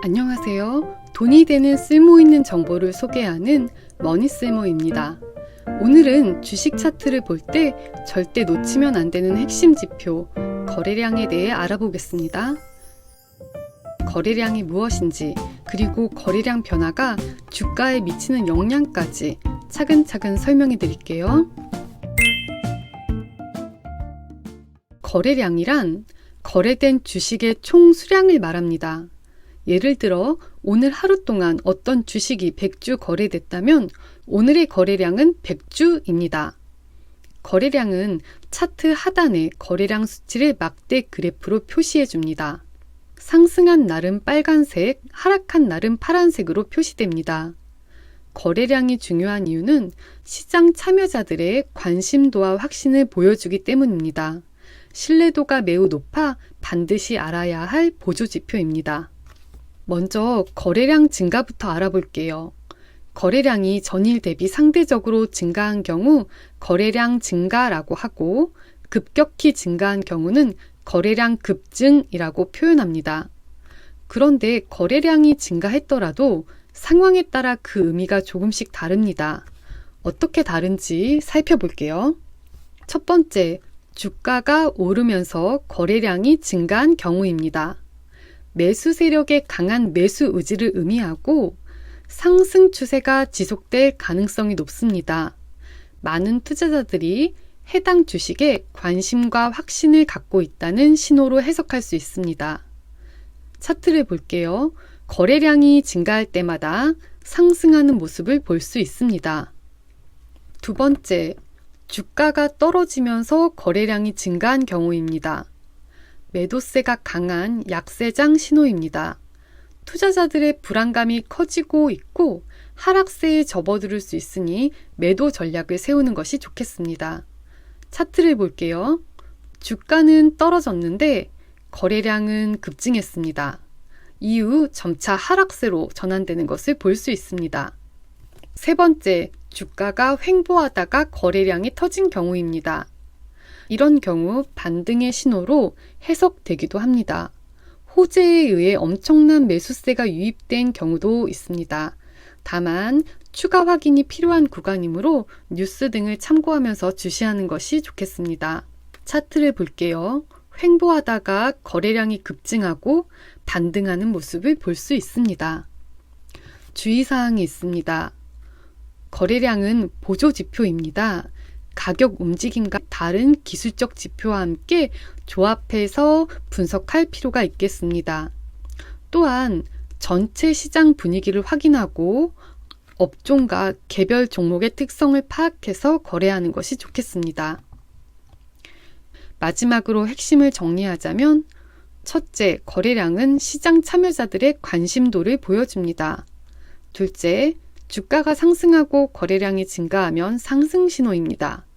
안녕하세요. 돈이 되는 쓸모 있는 정보를 소개하는 머니쓸모입니다. 오늘은 주식 차트를 볼 때 절대 놓치면 안 되는 핵심 지표, 거래량에 대해 알아보겠습니다. 거래량이 무엇인지, 그리고 거래량 변화가 주가에 미치는 영향까지 차근차근 설명해 드릴게요. 거래량이란 거래된 주식의 총 수량을 말합니다. 예를 들어 오늘 하루 동안 어떤 주식이 100주 거래됐다면 오늘의 거래량은 100주입니다. 거래량은 차트 하단에 거래량 수치를 막대 그래프로 표시해 줍니다. 상승한 날은 빨간색, 하락한 날은 파란색으로 표시됩니다. 거래량이 중요한 이유는 시장 참여자들의 관심도와 확신을 보여주기 때문입니다. 신뢰도가 매우 높아 반드시 알아야 할 보조 지표입니다. 먼저 거래량 증가부터 알아볼게요. 거래량이 전일 대비 상대적으로 증가한 경우 거래량 증가라고 하고 급격히 증가한 경우는 거래량 급증이라고 표현합니다. 그런데 거래량이 증가했더라도 상황에 따라 그 의미가 조금씩 다릅니다. 어떻게 다른지 살펴볼게요. 첫 번째, 주가가 오르면서 거래량이 증가한 경우입니다. 매수 세력의 강한 매수 의지를 의미하고 상승 추세가 지속될 가능성이 높습니다. 많은 투자자들이 해당 주식에 관심과 확신을 갖고 있다는 신호로 해석할 수 있습니다. 차트를 볼게요. 거래량이 증가할 때마다 상승하는 모습을 볼 수 있습니다. 두 번째, 주가가 떨어지면서 거래량이 증가한 경우입니다. 매도세가 강한 약세장 신호입니다. 투자자들의 불안감이 커지고 있고 하락세에 접어들 수 있으니 매도 전략을 세우는 것이 좋겠습니다. 차트를 볼게요. 주가는 떨어졌는데 거래량은 급증했습니다. 이후 점차 하락세로 전환되는 것을 볼 수 있습니다. 세 번째, 주가가 횡보하다가 거래량이 터진 경우입니다. 이런 경우 반등의 신호로 해석되기도 합니다. 호재에 의해 엄청난 매수세가 유입된 경우도 있습니다. 다만 추가 확인이 필요한 구간이므로 뉴스 등을 참고하면서 주시하는 것이 좋겠습니다. 차트를 볼게요. 횡보하다가 거래량이 급증하고 반등하는 모습을 볼 수 있습니다. 주의사항이 있습니다. 거래량은 보조 지표입니다. 가격 움직임과 다른 기술적 지표와 함께 조합해서 분석할 필요가 있겠습니다. 또한 전체 시장 분위기를 확인하고 업종과 개별 종목의 특성을 파악해서 거래하는 것이 좋겠습니다. 마지막으로 핵심을 정리하자면 첫째, 거래량은 시장 참여자들의 관심도를 보여줍니다. 둘째, 주가가 상승하고 거래량이 증가하면 상승 신호입니다.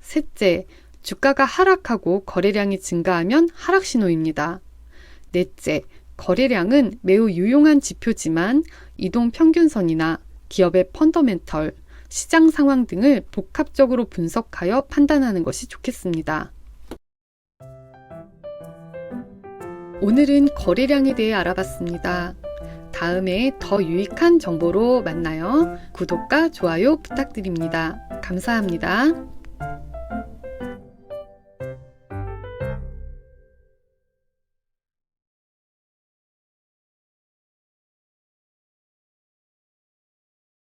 셋째, 주가가 하락하고 거래량이 증가하면 하락 신호입니다. 넷째, 거래량은 매우 유용한 지표지만 이동 평균선이나 기업의 펀더멘털, 시장 상황 등을 복합적으로 분석하여 판단하는 것이 좋겠습니다. 오늘은 거래량에 대해 알아봤습니다. 다음에 더 유익한 정보로 만나요. 구독과 좋아요 부탁드립니다. 감사합니다.